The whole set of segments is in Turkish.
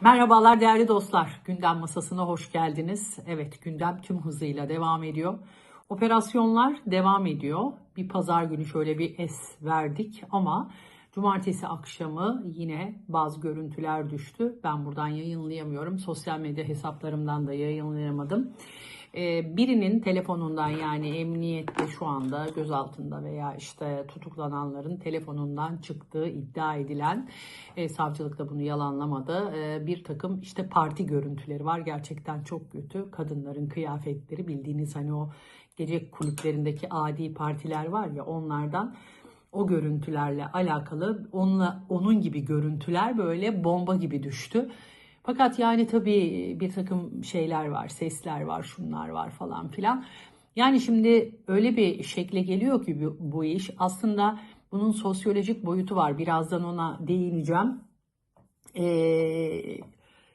Merhabalar değerli dostlar. Gündem masasına hoş geldiniz. Evet gündem tüm hızıyla devam ediyor. Operasyonlar devam ediyor. Bir pazar günü şöyle bir es verdik ama cumartesi akşamı yine bazı görüntüler düştü. Ben buradan yayınlayamıyorum. Sosyal medya hesaplarımdan da yayınlayamadım. Ee, birinin telefonundan yani emniyette şu anda gözaltında veya işte tutuklananların telefonundan çıktığı iddia edilen e, savcılık da bunu yalanlamadı. E, bir takım işte parti görüntüleri var gerçekten çok kötü. Kadınların kıyafetleri bildiğiniz hani o gece kulüplerindeki adi partiler var ya onlardan o görüntülerle alakalı onunla onun gibi görüntüler böyle bomba gibi düştü. Fakat yani tabii bir takım şeyler var, sesler var, şunlar var falan filan. Yani şimdi öyle bir şekle geliyor ki bu, bu iş. Aslında bunun sosyolojik boyutu var. Birazdan ona değineceğim. Ee,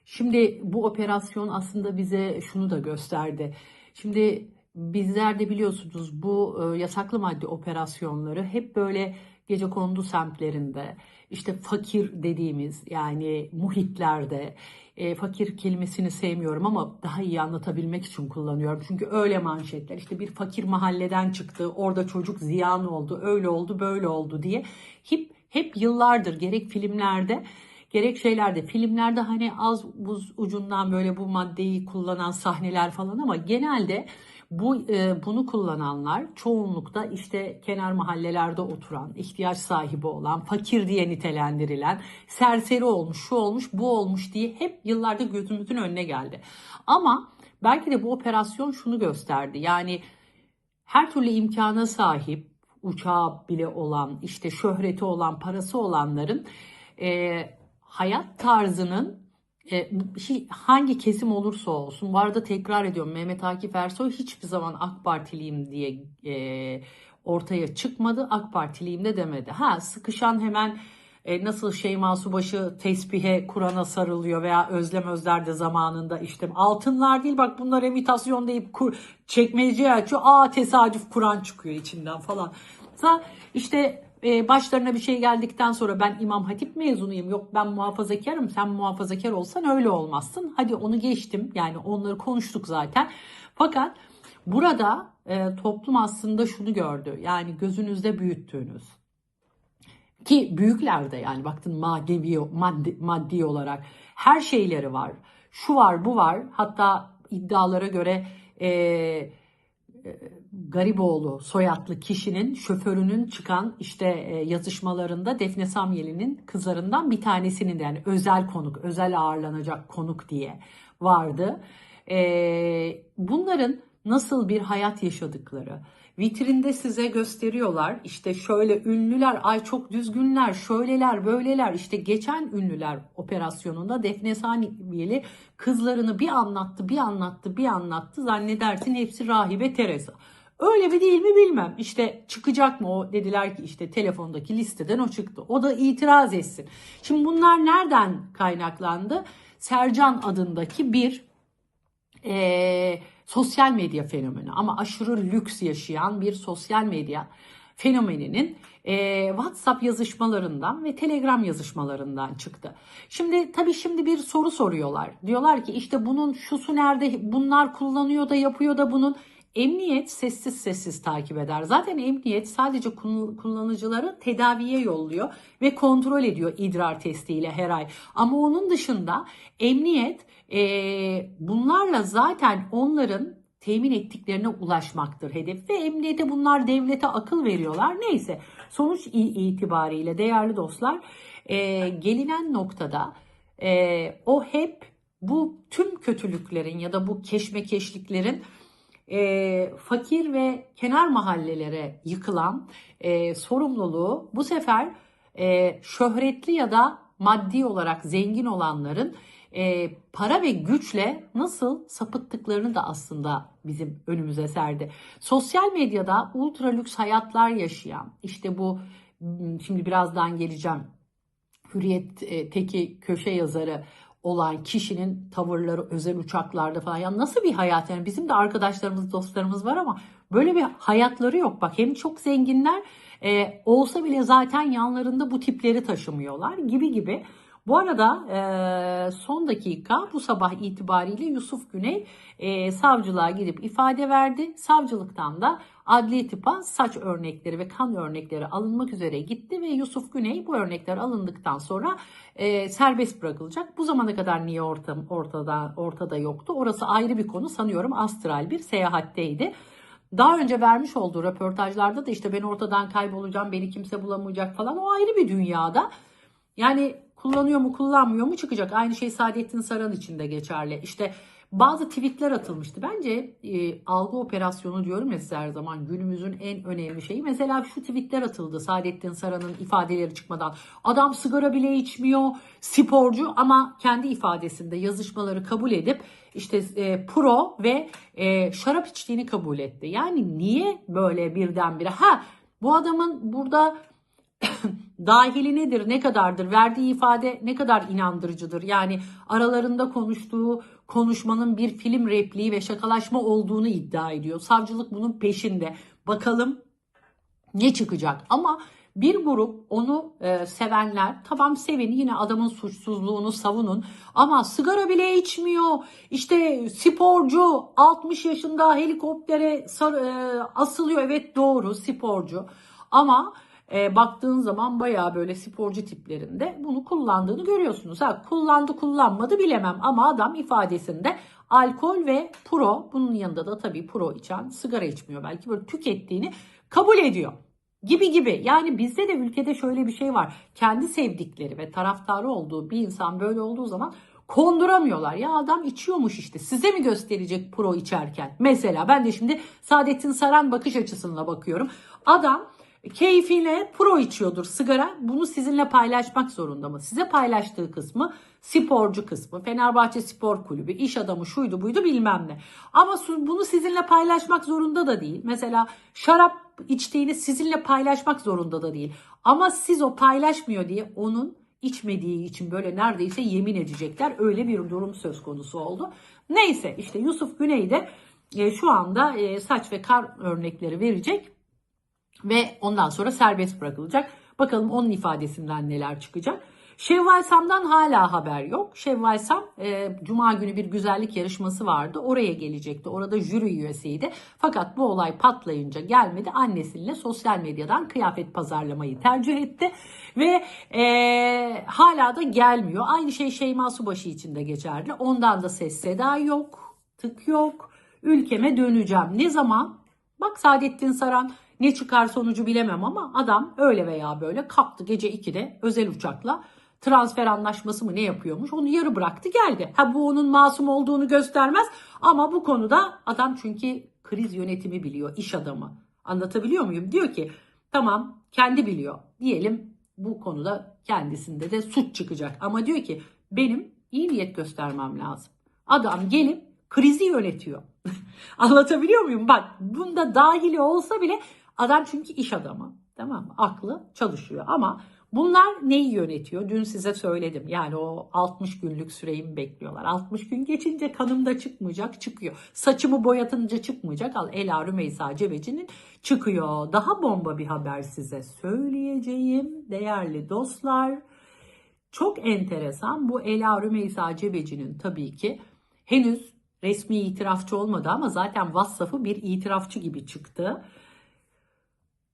şimdi bu operasyon aslında bize şunu da gösterdi. Şimdi bizler de biliyorsunuz bu e, yasaklı madde operasyonları hep böyle gece kondu semtlerinde işte fakir dediğimiz yani muhitlerde e, fakir kelimesini sevmiyorum ama daha iyi anlatabilmek için kullanıyorum. Çünkü öyle manşetler işte bir fakir mahalleden çıktı orada çocuk ziyan oldu öyle oldu böyle oldu diye hep, hep yıllardır gerek filmlerde gerek şeylerde filmlerde hani az buz ucundan böyle bu maddeyi kullanan sahneler falan ama genelde bu e, bunu kullananlar çoğunlukta işte kenar mahallelerde oturan, ihtiyaç sahibi olan, fakir diye nitelendirilen, serseri olmuş, şu olmuş, bu olmuş diye hep yıllarda gözümüzün önüne geldi. Ama belki de bu operasyon şunu gösterdi. Yani her türlü imkana sahip, uçağı bile olan, işte şöhreti olan, parası olanların e, hayat tarzının e, şey, hangi kesim olursa olsun, bu arada tekrar ediyorum Mehmet Akif Ersoy hiçbir zaman AK Partiliyim diye e, ortaya çıkmadı. AK Partiliyim de demedi. Ha sıkışan hemen e, nasıl Şeyma Subaşı tesbihe Kur'an'a sarılıyor veya Özlem Özler de zamanında işte altınlar değil bak bunlar imitasyon deyip kur, çekmeceyi açıyor. Aa tesadüf Kur'an çıkıyor içinden falan. İşte e, başlarına bir şey geldikten sonra ben İmam Hatip mezunuyum yok ben muhafazakarım sen muhafazakar olsan öyle olmazsın. Hadi onu geçtim yani onları konuştuk zaten. Fakat burada e, toplum aslında şunu gördü yani gözünüzde büyüttüğünüz ki büyüklerde yani baktın maddi, maddi, maddi olarak her şeyleri var. Şu var bu var hatta iddialara göre e, Gariboğlu soyadlı kişinin şoförünün çıkan işte e, yazışmalarında Defne Samyeli'nin kızlarından bir tanesinin de yani özel konuk, özel ağırlanacak konuk diye vardı. E, bunların nasıl bir hayat yaşadıkları, vitrinde size gösteriyorlar. İşte şöyle ünlüler, ay çok düzgünler, şöyleler, böyleler. İşte geçen ünlüler operasyonunda Defne Samyeli kızlarını bir anlattı, bir anlattı, bir anlattı. Zannedersin hepsi rahibe Teresa. Öyle mi değil mi bilmem. İşte çıkacak mı o dediler ki işte telefondaki listeden o çıktı. O da itiraz etsin. Şimdi bunlar nereden kaynaklandı? Sercan adındaki bir e, sosyal medya fenomeni ama aşırı lüks yaşayan bir sosyal medya fenomeninin e, WhatsApp yazışmalarından ve Telegram yazışmalarından çıktı. Şimdi tabii şimdi bir soru soruyorlar. Diyorlar ki işte bunun şusu nerede bunlar kullanıyor da yapıyor da bunun Emniyet sessiz sessiz takip eder. Zaten emniyet sadece kullanıcıları tedaviye yolluyor ve kontrol ediyor idrar testiyle her ay. Ama onun dışında emniyet e, bunlarla zaten onların temin ettiklerine ulaşmaktır hedef ve emniyete bunlar devlete akıl veriyorlar. Neyse sonuç itibariyle değerli dostlar e, gelinen noktada e, o hep bu tüm kötülüklerin ya da bu keşmekeşliklerin e, fakir ve kenar mahallelere yıkılan e, sorumluluğu bu sefer e, şöhretli ya da maddi olarak zengin olanların e, para ve güçle nasıl sapıttıklarını da aslında bizim önümüze serdi. Sosyal medyada ultra lüks hayatlar yaşayan işte bu şimdi birazdan geleceğim Hürriyet e, köşe yazarı olan kişinin tavırları özel uçaklarda falan. Ya nasıl bir hayat yani bizim de arkadaşlarımız dostlarımız var ama böyle bir hayatları yok. Bak hem çok zenginler e, olsa bile zaten yanlarında bu tipleri taşımıyorlar gibi gibi. Bu arada son dakika bu sabah itibariyle Yusuf Güney savcılığa gidip ifade verdi. Savcılıktan da adli tıpa saç örnekleri ve kan örnekleri alınmak üzere gitti ve Yusuf Güney bu örnekler alındıktan sonra serbest bırakılacak. Bu zamana kadar niye orta, ortada ortada yoktu? Orası ayrı bir konu. Sanıyorum astral bir seyahatteydi. Daha önce vermiş olduğu röportajlarda da işte ben ortadan kaybolacağım, beni kimse bulamayacak falan o ayrı bir dünyada. Yani kullanıyor mu kullanmıyor mu çıkacak. Aynı şey Saadettin Saran için de geçerli. İşte bazı tweetler atılmıştı. Bence e, algı operasyonu diyorum ya size her zaman günümüzün en önemli şeyi. Mesela şu tweetler atıldı Saadettin Saran'ın ifadeleri çıkmadan. Adam sigara bile içmiyor, sporcu ama kendi ifadesinde yazışmaları kabul edip işte e, pro ve e, şarap içtiğini kabul etti. Yani niye böyle birdenbire? Ha bu adamın burada dahili nedir, ne kadardır, verdiği ifade ne kadar inandırıcıdır? Yani aralarında konuştuğu konuşmanın bir film repliği ve şakalaşma olduğunu iddia ediyor. Savcılık bunun peşinde. Bakalım ne çıkacak? Ama bir grup onu e, sevenler tamam sevin yine adamın suçsuzluğunu savunun ama sigara bile içmiyor. İşte sporcu 60 yaşında helikoptere sar, e, asılıyor evet doğru sporcu ama e, baktığın zaman bayağı böyle sporcu tiplerinde bunu kullandığını görüyorsunuz. Ha, kullandı kullanmadı bilemem ama adam ifadesinde alkol ve pro bunun yanında da tabii pro içen sigara içmiyor belki böyle tükettiğini kabul ediyor gibi gibi. Yani bizde de ülkede şöyle bir şey var. Kendi sevdikleri ve taraftarı olduğu bir insan böyle olduğu zaman konduramıyorlar. Ya adam içiyormuş işte. Size mi gösterecek pro içerken? Mesela ben de şimdi Saadettin Saran bakış açısına bakıyorum. Adam keyfine pro içiyordur sigara. Bunu sizinle paylaşmak zorunda mı? Size paylaştığı kısmı sporcu kısmı, Fenerbahçe Spor Kulübü, iş adamı şuydu buydu bilmem ne. Ama bunu sizinle paylaşmak zorunda da değil. Mesela şarap içtiğini sizinle paylaşmak zorunda da değil. Ama siz o paylaşmıyor diye onun içmediği için böyle neredeyse yemin edecekler. Öyle bir durum söz konusu oldu. Neyse işte Yusuf Güney de e, şu anda e, saç ve kar örnekleri verecek ve ondan sonra serbest bırakılacak. Bakalım onun ifadesinden neler çıkacak. Şevval Sam'dan hala haber yok. Şevval Sam e, Cuma günü bir güzellik yarışması vardı. Oraya gelecekti. Orada jüri üyesiydi. Fakat bu olay patlayınca gelmedi. Annesiyle sosyal medyadan kıyafet pazarlamayı tercih etti. Ve e, hala da gelmiyor. Aynı şey Şeyma Subaşı için de geçerli. Ondan da ses seda yok. Tık yok. Ülkeme döneceğim. Ne zaman? Bak Saadettin Saran ne çıkar sonucu bilemem ama adam öyle veya böyle kalktı gece 2'de özel uçakla transfer anlaşması mı ne yapıyormuş onu yarı bıraktı geldi. Ha bu onun masum olduğunu göstermez ama bu konuda adam çünkü kriz yönetimi biliyor iş adamı. Anlatabiliyor muyum? Diyor ki tamam kendi biliyor diyelim bu konuda kendisinde de suç çıkacak ama diyor ki benim iyi niyet göstermem lazım. Adam gelip krizi yönetiyor. Anlatabiliyor muyum? Bak bunda dahili olsa bile adam çünkü iş adamı. Tamam mı? Aklı çalışıyor ama Bunlar neyi yönetiyor? Dün size söyledim. Yani o 60 günlük süreyi bekliyorlar? 60 gün geçince kanımda çıkmayacak, çıkıyor. Saçımı boyatınca çıkmayacak. Al Ela Rümeysa Cebeci'nin çıkıyor. Daha bomba bir haber size söyleyeceğim değerli dostlar. Çok enteresan bu Ela Rümeysa Cebeci'nin tabii ki henüz resmi itirafçı olmadı ama zaten WhatsApp'ı bir itirafçı gibi çıktı.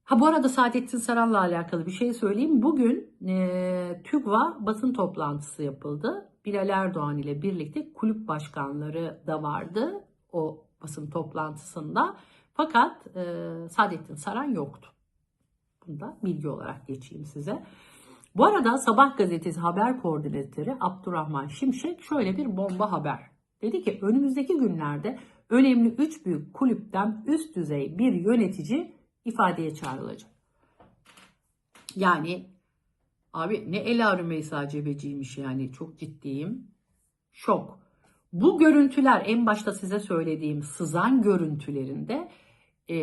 Ha bu arada Saadettin Saran'la alakalı bir şey söyleyeyim. Bugün e, TÜGVA basın toplantısı yapıldı. Bilal Erdoğan ile birlikte kulüp başkanları da vardı o basın toplantısında. Fakat e, Saadettin Saran yoktu. Bunu da bilgi olarak geçeyim size. Bu arada Sabah gazetesi haber koordinatörü Abdurrahman Şimşek şöyle bir bomba haber. Dedi ki önümüzdeki günlerde önemli 3 büyük kulüpten üst düzey bir yönetici ifadeye çağrılacak. Yani abi ne Ela Rümeysa Cebeci'ymiş yani çok ciddiyim. Şok. Bu görüntüler en başta size söylediğim sızan görüntülerinde e,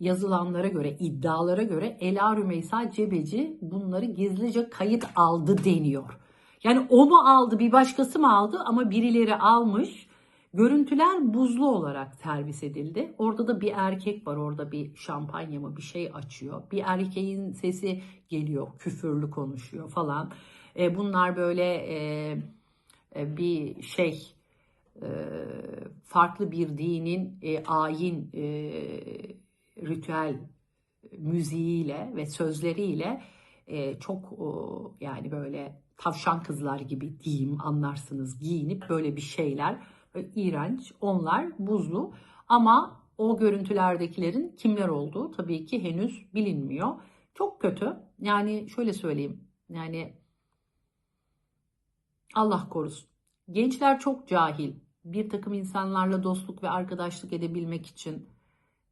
yazılanlara göre, iddialara göre Ela Rümeysa Cebeci bunları gizlice kayıt aldı deniyor. Yani o mu aldı bir başkası mı aldı ama birileri almış Görüntüler buzlu olarak servis edildi. Orada da bir erkek var. Orada bir şampanya mı bir şey açıyor. Bir erkeğin sesi geliyor. Küfürlü konuşuyor falan. E, bunlar böyle e, e, bir şey e, farklı bir dinin e, ayin e, ritüel müziğiyle ve sözleriyle e, çok o, yani böyle tavşan kızlar gibi diyeyim anlarsınız giyinip böyle bir şeyler iğrenç onlar buzlu ama o görüntülerdekilerin kimler olduğu tabii ki henüz bilinmiyor. Çok kötü. Yani şöyle söyleyeyim. Yani Allah korusun. Gençler çok cahil. Bir takım insanlarla dostluk ve arkadaşlık edebilmek için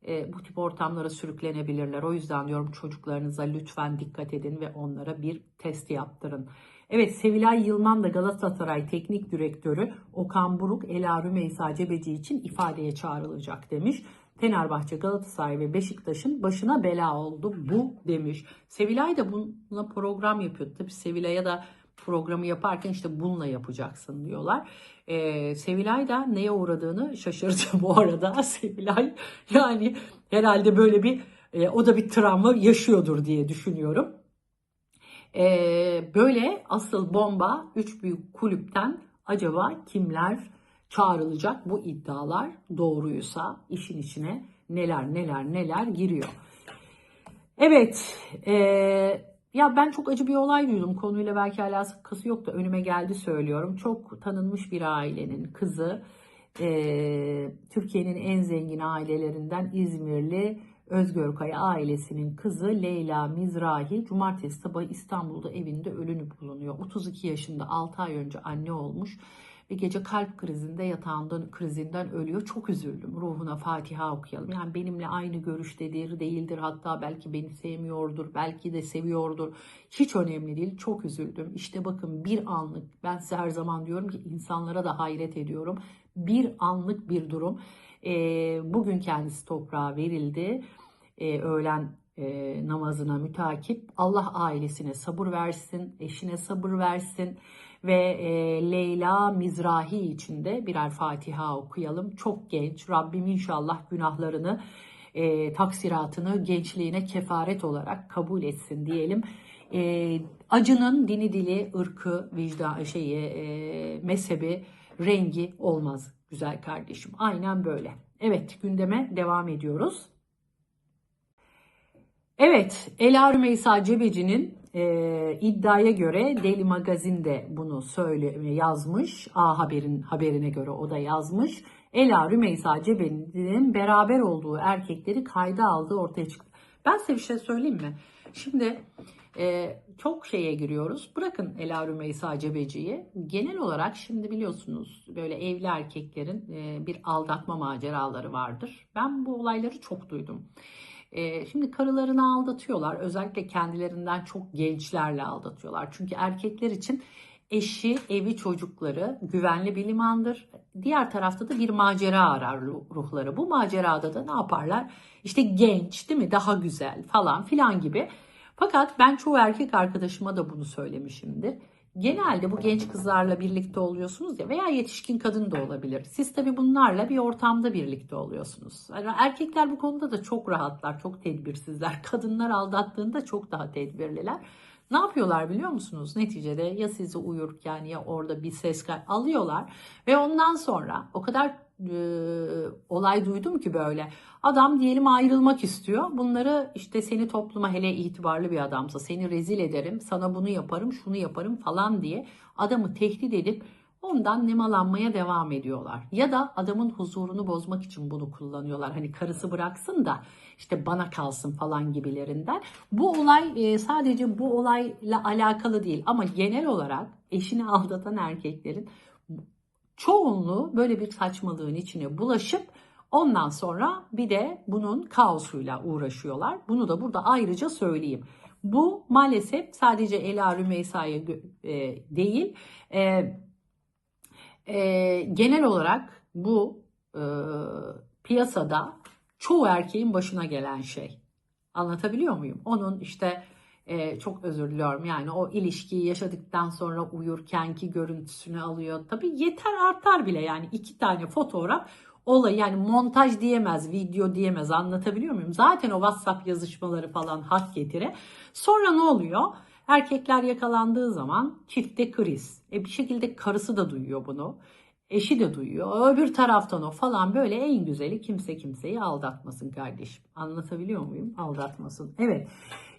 e, bu tip ortamlara sürüklenebilirler. O yüzden diyorum çocuklarınıza lütfen dikkat edin ve onlara bir test yaptırın. Evet Sevilay Yılman da Galatasaray Teknik Direktörü Okan Buruk, Ela Rümeysa Cebeci için ifadeye çağrılacak demiş. Fenerbahçe, Galatasaray ve Beşiktaş'ın başına bela oldu bu demiş. Sevilay da bununla program yapıyor. Tabii Sevilay'a da programı yaparken işte bununla yapacaksın diyorlar. Ee, Sevilay da neye uğradığını şaşırdı bu arada. Sevilay yani herhalde böyle bir e, o da bir travma yaşıyordur diye düşünüyorum. Ee, böyle asıl bomba 3 büyük kulüpten acaba kimler çağrılacak bu iddialar doğruysa işin içine neler neler neler giriyor. Evet, e, ya ben çok acı bir olay duydum. Konuyla belki alakası yok da önüme geldi söylüyorum. Çok tanınmış bir ailenin kızı, e, Türkiye'nin en zengin ailelerinden İzmirli Özgörkaya ailesinin kızı Leyla Mizrahi cumartesi sabahı İstanbul'da evinde ölünü bulunuyor. 32 yaşında 6 ay önce anne olmuş ve gece kalp krizinde yatağından krizinden ölüyor. Çok üzüldüm. Ruhuna Fatiha okuyalım. Yani benimle aynı görüştedir, değildir. Hatta belki beni sevmiyordur, belki de seviyordur. Hiç önemli değil. Çok üzüldüm. İşte bakın bir anlık. Ben size her zaman diyorum ki insanlara da hayret ediyorum. Bir anlık bir durum. E, bugün kendisi toprağa verildi. E, öğlen e, namazına mütakip. Allah ailesine sabır versin, eşine sabır versin ve e, Leyla Mizrahi için de birer Fatiha okuyalım. Çok genç. Rabbim inşallah günahlarını, e, taksiratını gençliğine kefaret olarak kabul etsin diyelim. E, acının dini dili, ırkı, vicdan şeyi, e, mezhebi, rengi olmaz güzel kardeşim. Aynen böyle. Evet gündeme devam ediyoruz. Evet, Ela Rümeysa Cebeci'nin e, iddiaya göre Deli Magazin de bunu söyle yazmış. A Haber'in haberine göre o da yazmış. Ela Rümeysa Cebeci'nin beraber olduğu erkekleri kayda aldığı ortaya çıktı. Ben size bir şey söyleyeyim mi? Şimdi e, çok şeye giriyoruz. Bırakın Ela Rümeysa Cebeci'yi. Genel olarak şimdi biliyorsunuz böyle evli erkeklerin e, bir aldatma maceraları vardır. Ben bu olayları çok duydum. Şimdi karılarını aldatıyorlar. Özellikle kendilerinden çok gençlerle aldatıyorlar. Çünkü erkekler için eşi, evi, çocukları güvenli bir limandır. Diğer tarafta da bir macera arar ruhları. Bu macerada da ne yaparlar? İşte genç değil mi? Daha güzel falan filan gibi. Fakat ben çoğu erkek arkadaşıma da bunu söylemişimdir. Genelde bu genç kızlarla birlikte oluyorsunuz ya veya yetişkin kadın da olabilir. Siz tabii bunlarla bir ortamda birlikte oluyorsunuz. Yani erkekler bu konuda da çok rahatlar, çok tedbirsizler. Kadınlar aldattığında çok daha tedbirliler. Ne yapıyorlar biliyor musunuz? Neticede ya sizi uyurken ya orada bir ses alıyorlar ve ondan sonra o kadar e, olay duydum ki böyle. Adam diyelim ayrılmak istiyor. Bunları işte seni topluma hele itibarlı bir adamsa seni rezil ederim, sana bunu yaparım, şunu yaparım falan diye adamı tehdit edip ondan nemalanmaya devam ediyorlar. Ya da adamın huzurunu bozmak için bunu kullanıyorlar. Hani karısı bıraksın da işte bana kalsın falan gibilerinden. Bu olay e, sadece bu olayla alakalı değil ama genel olarak eşini aldatan erkeklerin çoğunluğu böyle bir saçmalığın içine bulaşıp ondan sonra bir de bunun kaosuyla uğraşıyorlar. Bunu da burada ayrıca söyleyeyim. Bu maalesef sadece Ela Rümeysa'ya e, değil, e, e, genel olarak bu e, piyasada çoğu erkeğin başına gelen şey. Anlatabiliyor muyum? Onun işte e, çok özür diliyorum. Yani o ilişkiyi yaşadıktan sonra uyurkenki görüntüsünü alıyor. Tabii yeter artar bile yani iki tane fotoğraf olay yani montaj diyemez, video diyemez anlatabiliyor muyum? Zaten o WhatsApp yazışmaları falan hak getire. Sonra ne oluyor? Erkekler yakalandığı zaman çifte kriz. E bir şekilde karısı da duyuyor bunu. Eşi de duyuyor. Öbür taraftan o falan böyle en güzeli kimse kimseyi aldatmasın kardeşim. Anlatabiliyor muyum? Aldatmasın. Evet.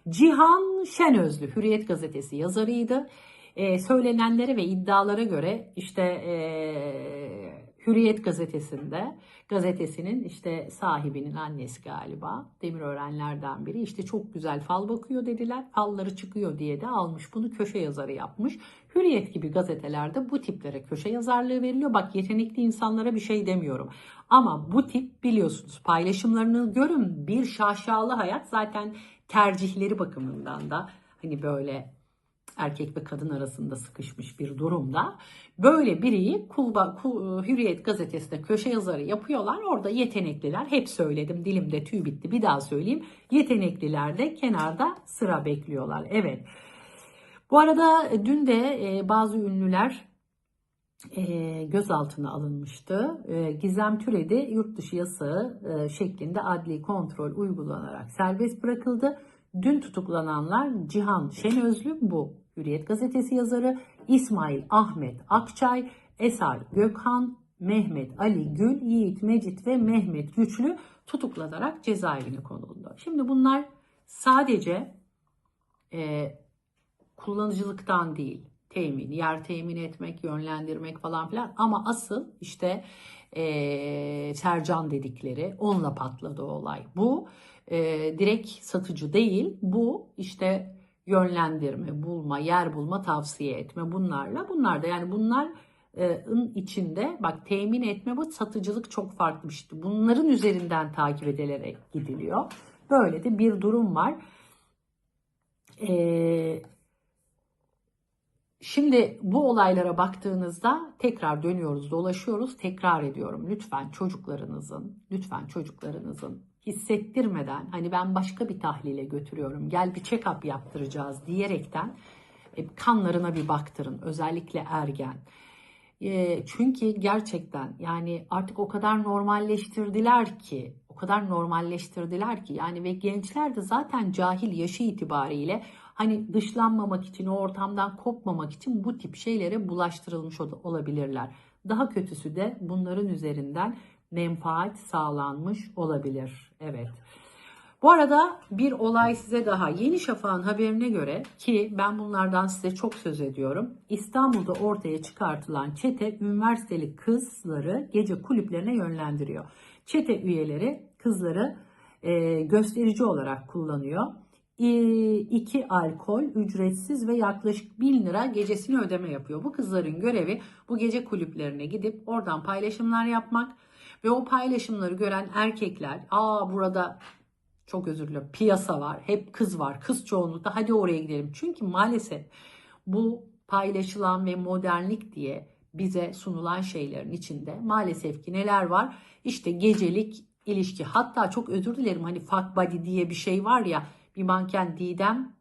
Cihan Şenözlü Hürriyet gazetesi yazarıydı. Ee, söylenenlere ve iddialara göre işte ee, Hürriyet gazetesinde gazetesinin işte sahibinin annesi galiba Demirörenlerden biri işte çok güzel fal bakıyor dediler. Falları çıkıyor diye de almış bunu köşe yazarı yapmış. Hürriyet gibi gazetelerde bu tiplere köşe yazarlığı veriliyor. Bak yetenekli insanlara bir şey demiyorum. Ama bu tip biliyorsunuz paylaşımlarını görün bir şaşalı hayat zaten tercihleri bakımından da hani böyle erkek ve kadın arasında sıkışmış bir durumda. Böyle biriyi Kulba, Kul- Hürriyet gazetesinde köşe yazarı yapıyorlar. Orada yetenekliler hep söyledim dilimde tüy bitti bir daha söyleyeyim. Yetenekliler de kenarda sıra bekliyorlar. Evet. Bu arada dün de e, bazı ünlüler e, gözaltına alınmıştı. E, Gizem Türedi yurt dışı yasağı e, şeklinde adli kontrol uygulanarak serbest bırakıldı. Dün tutuklananlar Cihan Şenözlü bu Hürriyet gazetesi yazarı İsmail Ahmet Akçay, Esar Gökhan, Mehmet Ali Gül, Yiğit Mecit ve Mehmet Güçlü tutuklanarak cezaevine konuldu. Şimdi bunlar sadece e, kullanıcılıktan değil, temin, yer temin etmek, yönlendirmek falan filan ama asıl işte e, Sercan dedikleri onunla patladı olay. Bu e, direkt satıcı değil, bu işte yönlendirme, bulma, yer bulma, tavsiye etme bunlarla. Bunlar da yani bunların içinde bak temin etme bu satıcılık çok farklı bir şey. Bunların üzerinden takip edilerek gidiliyor. Böyle de bir durum var. Ee, şimdi bu olaylara baktığınızda tekrar dönüyoruz, dolaşıyoruz. Tekrar ediyorum. Lütfen çocuklarınızın, lütfen çocuklarınızın hissettirmeden hani ben başka bir tahlile götürüyorum gel bir check-up yaptıracağız diyerekten e, kanlarına bir baktırın özellikle ergen. E, çünkü gerçekten yani artık o kadar normalleştirdiler ki o kadar normalleştirdiler ki yani ve gençler de zaten cahil yaşı itibariyle hani dışlanmamak için o ortamdan kopmamak için bu tip şeylere bulaştırılmış olabilirler. Daha kötüsü de bunların üzerinden menfaat sağlanmış olabilir. Evet. Bu arada bir olay size daha Yeni Şafak'ın haberine göre ki ben bunlardan size çok söz ediyorum. İstanbul'da ortaya çıkartılan çete üniversiteli kızları gece kulüplerine yönlendiriyor. Çete üyeleri kızları e, gösterici olarak kullanıyor. E, iki alkol ücretsiz ve yaklaşık 1000 lira gecesini ödeme yapıyor. Bu kızların görevi bu gece kulüplerine gidip oradan paylaşımlar yapmak ve o paylaşımları gören erkekler aa burada çok özür dilerim piyasa var hep kız var kız çoğunlukta hadi oraya gidelim. Çünkü maalesef bu paylaşılan ve modernlik diye bize sunulan şeylerin içinde maalesef ki neler var? İşte gecelik ilişki hatta çok özür dilerim hani fuck body diye bir şey var ya bir manken Didem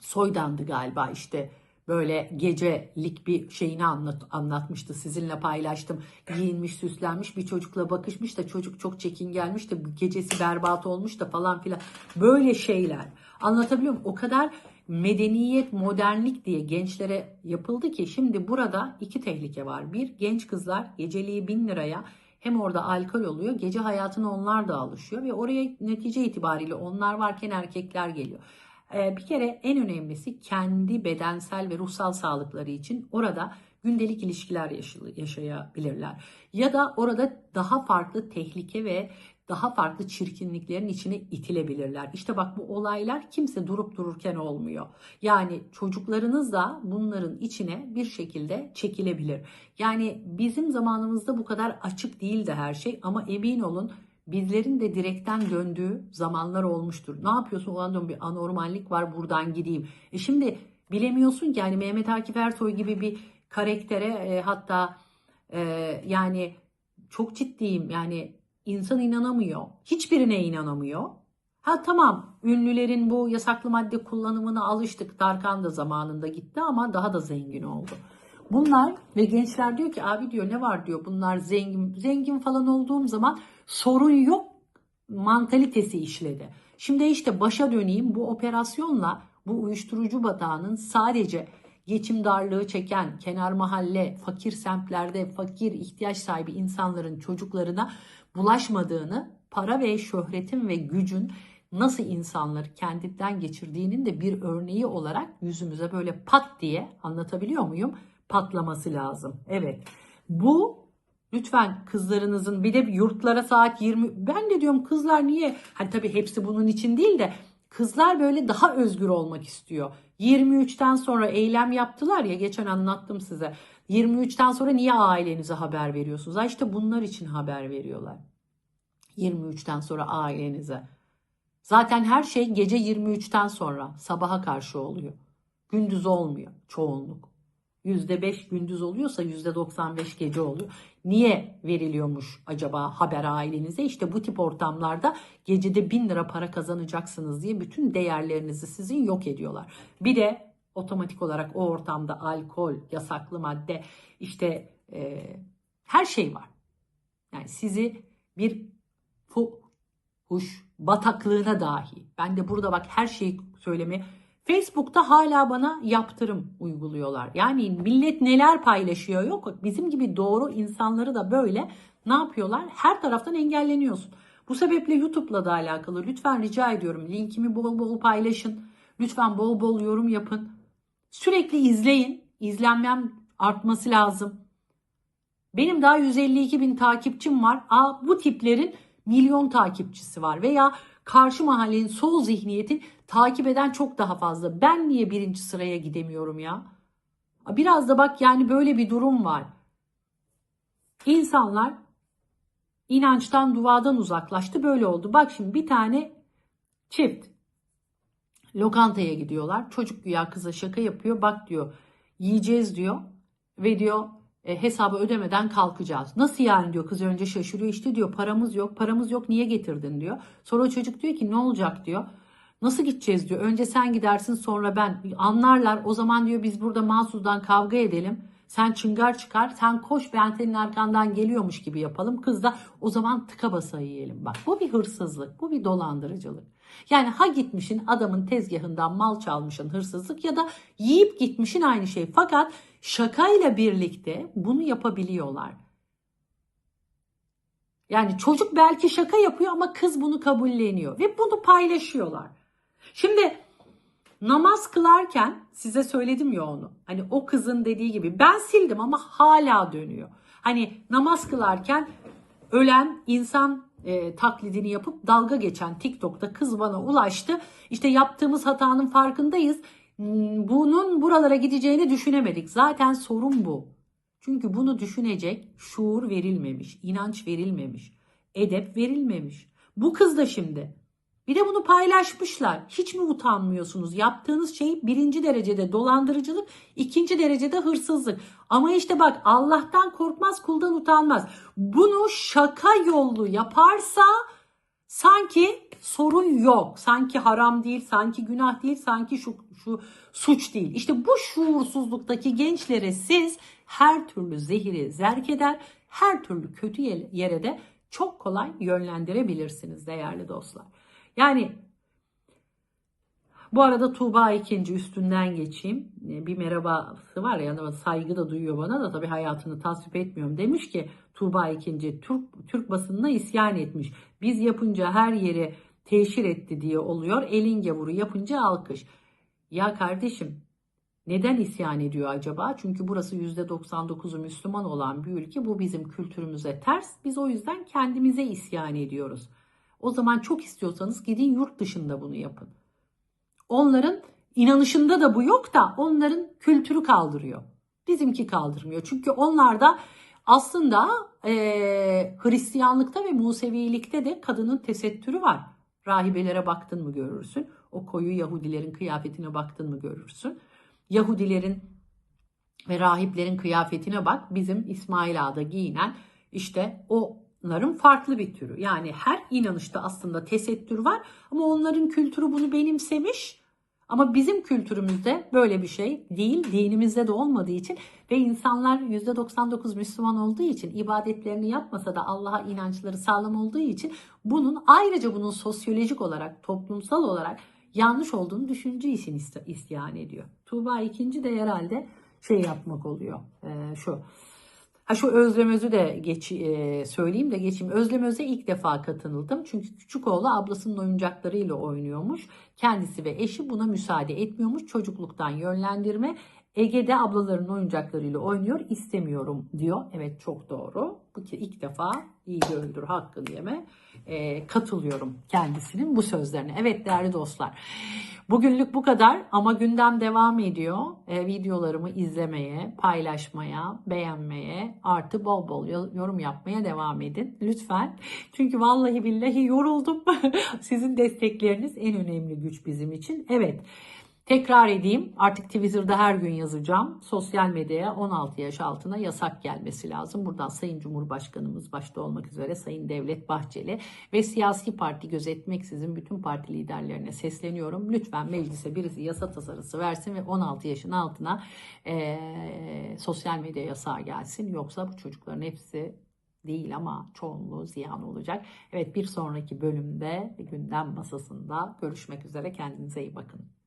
Soydan'dı galiba işte böyle gecelik bir şeyini anlat, anlatmıştı. Sizinle paylaştım. Giyinmiş, süslenmiş bir çocukla bakışmış da çocuk çok çekin gelmiş de gecesi berbat olmuş da falan filan. Böyle şeyler. Anlatabiliyor muyum? O kadar medeniyet, modernlik diye gençlere yapıldı ki şimdi burada iki tehlike var. Bir, genç kızlar geceliği bin liraya hem orada alkol oluyor, gece hayatına onlar da alışıyor ve oraya netice itibariyle onlar varken erkekler geliyor. Ee, bir kere en önemlisi kendi bedensel ve ruhsal sağlıkları için orada gündelik ilişkiler yaşayabilirler. Ya da orada daha farklı tehlike ve daha farklı çirkinliklerin içine itilebilirler. İşte bak bu olaylar kimse durup dururken olmuyor. Yani çocuklarınız da bunların içine bir şekilde çekilebilir. Yani bizim zamanımızda bu kadar açık değildi her şey ama emin olun bizlerin de direkten döndüğü zamanlar olmuştur. Ne yapıyorsun? Ulan diyorum bir anormallik var buradan gideyim. E şimdi bilemiyorsun ki yani Mehmet Akif Ersoy gibi bir karaktere e, hatta e, yani çok ciddiyim yani insan inanamıyor. Hiçbirine inanamıyor. Ha tamam ünlülerin bu yasaklı madde kullanımına alıştık. Tarkan da zamanında gitti ama daha da zengin oldu. Bunlar ve gençler diyor ki abi diyor ne var diyor bunlar zengin zengin falan olduğum zaman sorun yok mantalitesi işledi. Şimdi işte başa döneyim bu operasyonla bu uyuşturucu batağının sadece geçim darlığı çeken kenar mahalle, fakir semtlerde fakir ihtiyaç sahibi insanların çocuklarına bulaşmadığını, para ve şöhretin ve gücün nasıl insanları kendinden geçirdiğinin de bir örneği olarak yüzümüze böyle pat diye anlatabiliyor muyum? Patlaması lazım. Evet. Bu Lütfen kızlarınızın bir de yurtlara saat 20 ben de diyorum kızlar niye hani tabii hepsi bunun için değil de kızlar böyle daha özgür olmak istiyor. 23'ten sonra eylem yaptılar ya geçen anlattım size. 23'ten sonra niye ailenize haber veriyorsunuz? Ha işte bunlar için haber veriyorlar. 23'ten sonra ailenize. Zaten her şey gece 23'ten sonra sabaha karşı oluyor. Gündüz olmuyor çoğunluk. %5 gündüz oluyorsa %95 gece oluyor. Niye veriliyormuş acaba haber ailenize? İşte bu tip ortamlarda gecede 1000 lira para kazanacaksınız diye bütün değerlerinizi sizin yok ediyorlar. Bir de otomatik olarak o ortamda alkol, yasaklı madde, işte e, her şey var. Yani sizi bir fuhuş bataklığına dahi. Ben de burada bak her şeyi söylemeye Facebook'ta hala bana yaptırım uyguluyorlar. Yani millet neler paylaşıyor yok. Bizim gibi doğru insanları da böyle ne yapıyorlar? Her taraftan engelleniyorsun. Bu sebeple YouTube'la da alakalı lütfen rica ediyorum linkimi bol bol paylaşın. Lütfen bol bol yorum yapın. Sürekli izleyin. İzlenmem artması lazım. Benim daha 152 bin takipçim var. Aa, bu tiplerin milyon takipçisi var. Veya karşı mahallenin sol zihniyetin takip eden çok daha fazla. Ben niye birinci sıraya gidemiyorum ya? Biraz da bak yani böyle bir durum var. İnsanlar inançtan, duadan uzaklaştı. Böyle oldu. Bak şimdi bir tane çift lokantaya gidiyorlar. Çocuk güya kıza şaka yapıyor. Bak diyor yiyeceğiz diyor ve diyor e, hesabı ödemeden kalkacağız. Nasıl yani diyor kız önce şaşırıyor işte diyor paramız yok paramız yok niye getirdin diyor. Sonra çocuk diyor ki ne olacak diyor. Nasıl gideceğiz diyor. Önce sen gidersin sonra ben. Anlarlar o zaman diyor biz burada mahsusdan kavga edelim. Sen çıngar çıkar sen koş ben senin arkandan geliyormuş gibi yapalım. Kız da o zaman tıka basa yiyelim. Bak bu bir hırsızlık bu bir dolandırıcılık. Yani ha gitmişin adamın tezgahından mal çalmışın hırsızlık ya da yiyip gitmişin aynı şey. Fakat şakayla birlikte bunu yapabiliyorlar. Yani çocuk belki şaka yapıyor ama kız bunu kabulleniyor ve bunu paylaşıyorlar. Şimdi namaz kılarken size söyledim ya onu. Hani o kızın dediği gibi ben sildim ama hala dönüyor. Hani namaz kılarken ölen insan e, taklidini yapıp dalga geçen TikTok'ta kız bana ulaştı. İşte yaptığımız hatanın farkındayız. Bunun buralara gideceğini düşünemedik. Zaten sorun bu. Çünkü bunu düşünecek şuur verilmemiş, inanç verilmemiş, edep verilmemiş. Bu kız da şimdi bir de bunu paylaşmışlar. Hiç mi utanmıyorsunuz? Yaptığınız şey birinci derecede dolandırıcılık, ikinci derecede hırsızlık. Ama işte bak Allah'tan korkmaz, kuldan utanmaz. Bunu şaka yollu yaparsa sanki sorun yok. Sanki haram değil, sanki günah değil, sanki şu, şu suç değil. İşte bu şuursuzluktaki gençlere siz her türlü zehiri zerk eder, her türlü kötü yere de çok kolay yönlendirebilirsiniz değerli dostlar. Yani bu arada Tuğba ikinci üstünden geçeyim. Ee, bir merhabası var ya saygı da duyuyor bana da tabii hayatını tasvip etmiyorum. Demiş ki Tuğba ikinci Türk, Türk basınına isyan etmiş. Biz yapınca her yeri teşhir etti diye oluyor. Elin gavuru yapınca alkış. Ya kardeşim neden isyan ediyor acaba? Çünkü burası %99'u Müslüman olan bir ülke. Bu bizim kültürümüze ters. Biz o yüzden kendimize isyan ediyoruz. O zaman çok istiyorsanız gidin yurt dışında bunu yapın. Onların inanışında da bu yok da onların kültürü kaldırıyor. Bizimki kaldırmıyor. Çünkü onlarda aslında e, Hristiyanlıkta ve Musevilikte de kadının tesettürü var. Rahibelere baktın mı görürsün. O koyu Yahudilerin kıyafetine baktın mı görürsün. Yahudilerin ve rahiplerin kıyafetine bak. Bizim İsmail Ağa'da giyinen işte Onların farklı bir türü. Yani her inanışta aslında tesettür var ama onların kültürü bunu benimsemiş. Ama bizim kültürümüzde böyle bir şey değil. Dinimizde de olmadığı için ve insanlar %99 Müslüman olduğu için ibadetlerini yapmasa da Allah'a inançları sağlam olduğu için bunun ayrıca bunun sosyolojik olarak, toplumsal olarak yanlış olduğunu düşündüğü için isyan ediyor. Tuğba ikinci de herhalde şey yapmak oluyor. Ee, şu Ha şu Özlem Öz'ü de geç, e, söyleyeyim de geçeyim. Özlem Öz'e ilk defa katıldım. Çünkü küçük oğlu ablasının oyuncaklarıyla oynuyormuş. Kendisi ve eşi buna müsaade etmiyormuş. Çocukluktan yönlendirme. Ege'de ablaların oyuncaklarıyla oynuyor. istemiyorum diyor. Evet çok doğru. Bu ki ilk defa iyi öldür hakkını yeme. E, katılıyorum kendisinin bu sözlerine. Evet değerli dostlar. Bugünlük bu kadar ama gündem devam ediyor. E, videolarımı izlemeye, paylaşmaya, beğenmeye, artı bol bol yo- yorum yapmaya devam edin. Lütfen. Çünkü vallahi billahi yoruldum. Sizin destekleriniz en önemli güç bizim için. Evet. Tekrar edeyim artık Twitter'da her gün yazacağım. Sosyal medyaya 16 yaş altına yasak gelmesi lazım. Buradan Sayın Cumhurbaşkanımız başta olmak üzere Sayın Devlet Bahçeli ve siyasi parti gözetmeksizin bütün parti liderlerine sesleniyorum. Lütfen meclise birisi yasa tasarısı versin ve 16 yaşın altına eee, sosyal medya yasağı gelsin. Yoksa bu çocukların hepsi değil ama çoğunluğu ziyan olacak. Evet bir sonraki bölümde gündem masasında görüşmek üzere. Kendinize iyi bakın.